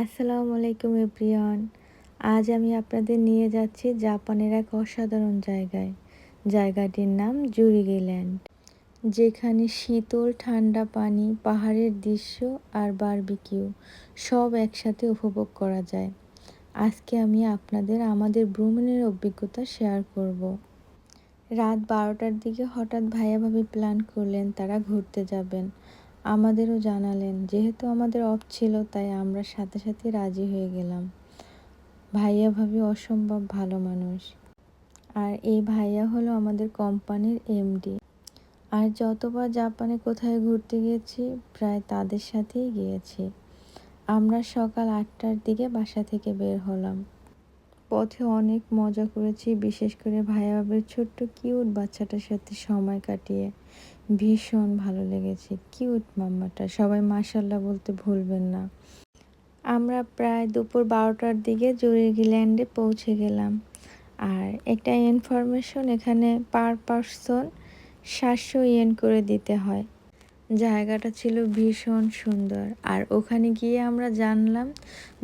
আসসালামু আলাইকুম এভরিওয়ান। আজ আমি আপনাদের নিয়ে যাচ্ছি জাপানের এক অসাধারণ জায়গায়। জায়গাটির নাম জুরিগিল্যান্ড, যেখানে শীতল, ঠান্ডা পানি, পাহাড়ের দৃশ্য আর বারবিকিউ সব একসাথে উপভোগ করা যায়। আজকে আমি আপনাদের আমাদের ভ্রমণের অভিজ্ঞতা শেয়ার করব। রাত বারোটার দিকে হঠাৎ ভাইয়াভাবে প্ল্যান করলেন তারা ঘুরতে যাবেন। আমাদেরও জানালেন, যেহেতু আমাদের অফ ছিল, তাই আমরা সাথে সাথে রাজি হয়ে গেলাম। ভাইয়া ভাবি অসম্ভব ভালো মানুষ। আর এই ভাইয়া হলো আমাদের কোম্পানির এমডি। আর যতবার জাপানে কোথায় ঘুরতে গিয়েছি, প্রায় তাদের সাথেই গিয়েছি। আমরা সকাল আটটার দিকে বাসা থেকে বের হলাম। পথে অনেক মজা করেছি, বিশেষ করে ভাইয়া ভাবির ছোট্ট কিউট বাচ্চাটার সাথে সময় কাটিয়ে। ভীষণ ভালো লেগেছে। কিউট মাম্মাটা। সবাই মাসাল্লাহ বলতে ভুলবেন না। আমরা প্রায় দুপুর বারোটার দিকে জুরিগিল্যান্ডে পৌঁছে গেলাম। আর একটা ইনফরমেশন এখানে পার পারসন সাতশো ইয়েন করে দিতে হয়। জায়গাটা ছিল ভীষণ সুন্দর। আর ওখানে গিয়ে আমরা জানলাম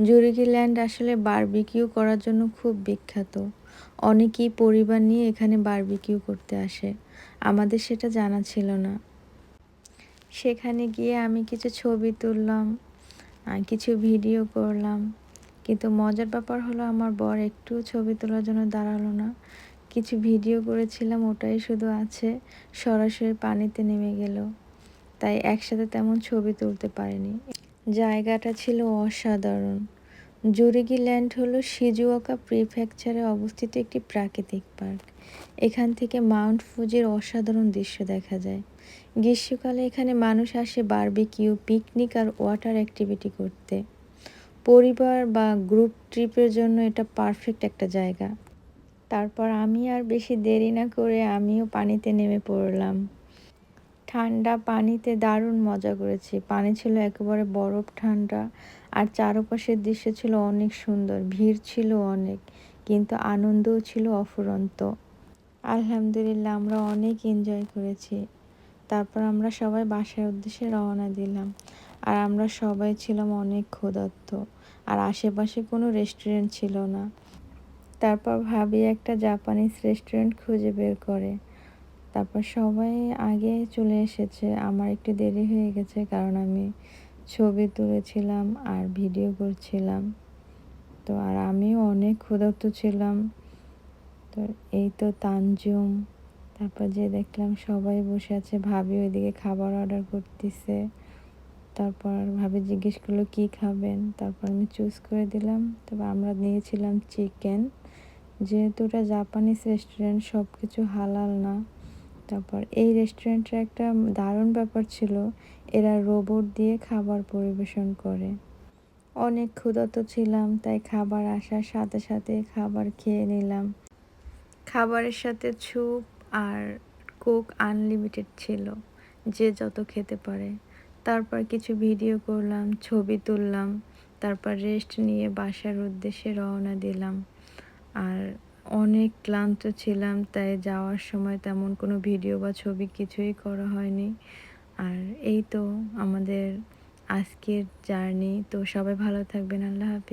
জুরিকি ল্যান্ড আসলে বারবিকিউ করার জন্য খুব বিখ্যাত। অনেকেই পরিবার নিয়ে এখানে বারবিকিউ করতে আসে। আমাদের সেটা জানা ছিল না। সেখানে গিয়ে আমি কিছু ছবি তুললাম কিছু ভিডিও করলাম। কিন্তু মজার ব্যাপার হলো আমার বর একটু ছবি তোলার জন্য দাঁড়াল না। কিছু ভিডিও করেছিলাম, ওটাই শুধু আছে। সরাসরি পানিতে নেমে গেল। তাই একসাথে তেমন ছবি তুলতে পারিনি। জায়গাটা ছিল অসাধারণ। জুরিগি ল্যান্ড হলো সিজুয়াকা প্রিফেকচারে অবস্থিত একটি প্রাকৃতিক পার্ক। এখান থেকে মাউন্ট ফুজির অসাধারণ দৃশ্য দেখা যায়। গ্রীষ্মকালে এখানে মানুষ আসে বারবিকিউ, পিকনিক আর ওয়াটার অ্যাক্টিভিটি করতে। পরিবার বা গ্রুপ ট্রিপের জন্য এটা পারফেক্ট একটা জায়গা। তারপর আমি আর বেশি দেরি না করে আমিও পানিতে নেমে পড়লাম। ঠান্ডা পানিতে দারুণ মজা করেছি। পানি ছিল একেবারে বরফ ঠান্ডা আর চারপাশের দৃশ্য ছিল অনেক সুন্দর, ভিড় ছিল অনেক, কিন্তু আনন্দও ছিল অফুরন্ত। আলহামদুলিল্লাহ, আমরা অনেক এনজয় করেছি। তারপর আমরা সবাই বাসার উদ্দেশ্যে রওনা দিলাম আর আমরা সবাই ছিলাম অনেক ক্ষুধার্ত আর আশেপাশে কোনো রেস্টুরেন্ট ছিল না। তারপর ভাবি একটা জাপানিজ রেস্টুরেন্ট খুঁজে বের করে। তারপর সবাই আগে চলে এসেছে। আমার একটু দেরি হয়ে গেছে কারণ আমি ছবি তুলেছিলাম আর ভিডিও করছিলাম। তো আর আমিও অনেক ক্ষুধার্ত ছিলাম। তো এই তো তানজুম। তারপর যে দেখলাম সবাই বসে আছে, ভাবি ওইদিকে খাবার অর্ডার করতেছে। তারপর ভাবি জিজ্ঞেস করল, কী খাবেন? তারপর আমি চুজ করে দিলাম। তবে আমরা নিয়েছিলাম চিকেন যেহেতু ওটা জাপানিজ রেস্টুরেন্ট সব কিছু হালাল না। তারপর এই রেস্টুরেন্টের একটা দারুণ ব্যাপার ছিল। এরা রোবট দিয়ে খাবার পরিবেশন করে। অনেক ক্ষুধার্ত ছিলাম, তাই খাবার আসার সাথে সাথে খাবার খেয়ে নিলাম। খাবারের সাথে ছুপ আর কোক আনলিমিটেড ছিল, যে যত খেতে পারে। তারপর কিছু ভিডিও করলাম, ছবি তুললাম, তারপর রেস্ট নিয়ে বাসার উদ্দেশ্যে রওনা দিলাম। আর অনেক ক্লান্ত ছিলাম, তাই যাওয়ার সময় তেমন কোনো ভিডিও বা ছবি কিছুই করা হয়নি। আর এই তো আমাদের আজকের জার্নি, তো সবাই ভালো থাকবেন, আল্লাহ হাফেজ।